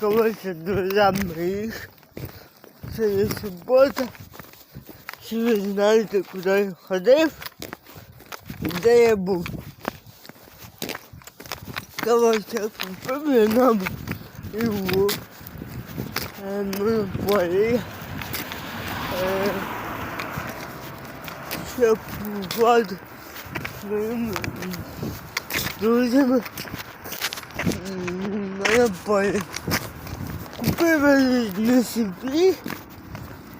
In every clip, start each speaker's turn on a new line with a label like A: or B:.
A: Коротше, друзями їх. Це є субота. Чи ви знаєте, куди я ходив? Де я був? Коротше, купив я нам його. Е, монополія. Е, щоб владу своїми друзями монополію. Купив Я не собі,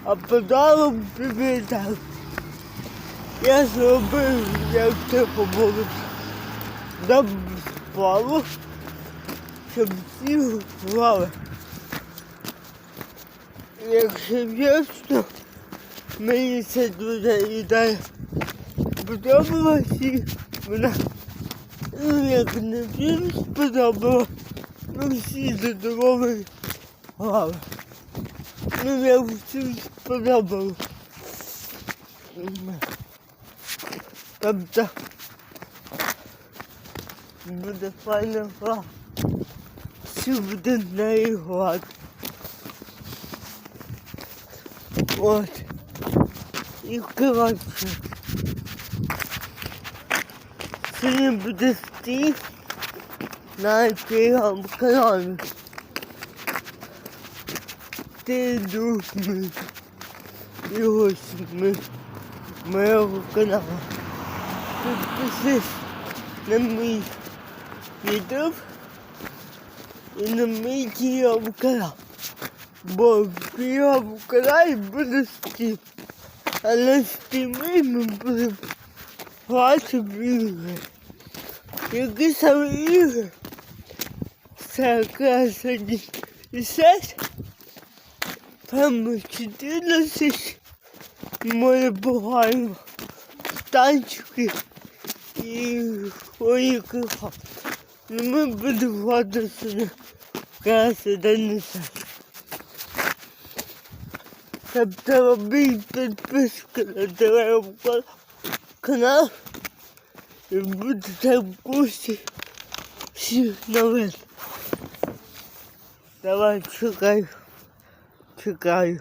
A: а подарок привітав. Я зробив, як треба було дав справу, щоб всі грали. Якщо чесно, мені це дуже ідея сподобалася. Вона, ну як не всім сподобала, ну всі задоволені грали. Ну я всім сподобалось. Тобто буде файна гра. Всі буде в неї грати. От. І коротше. Сьогодні буде стій на телеграм-каналі. ти думаєш? І ось ми моєго каналу. Підписись на мій YouTube і на мій Київ канал. Бо Київ канал буде стрім. А на стріми ми будем бачити ігри. Які саме ігри? Це якраз 56 Певно, 14 моє багаємо танчики і поїхали. Ну, ми будувати сюди краси донесе. Тобто робіть підписку на телеграм-канал і будете в курсі всіх новин. Давай, чекай. 去干。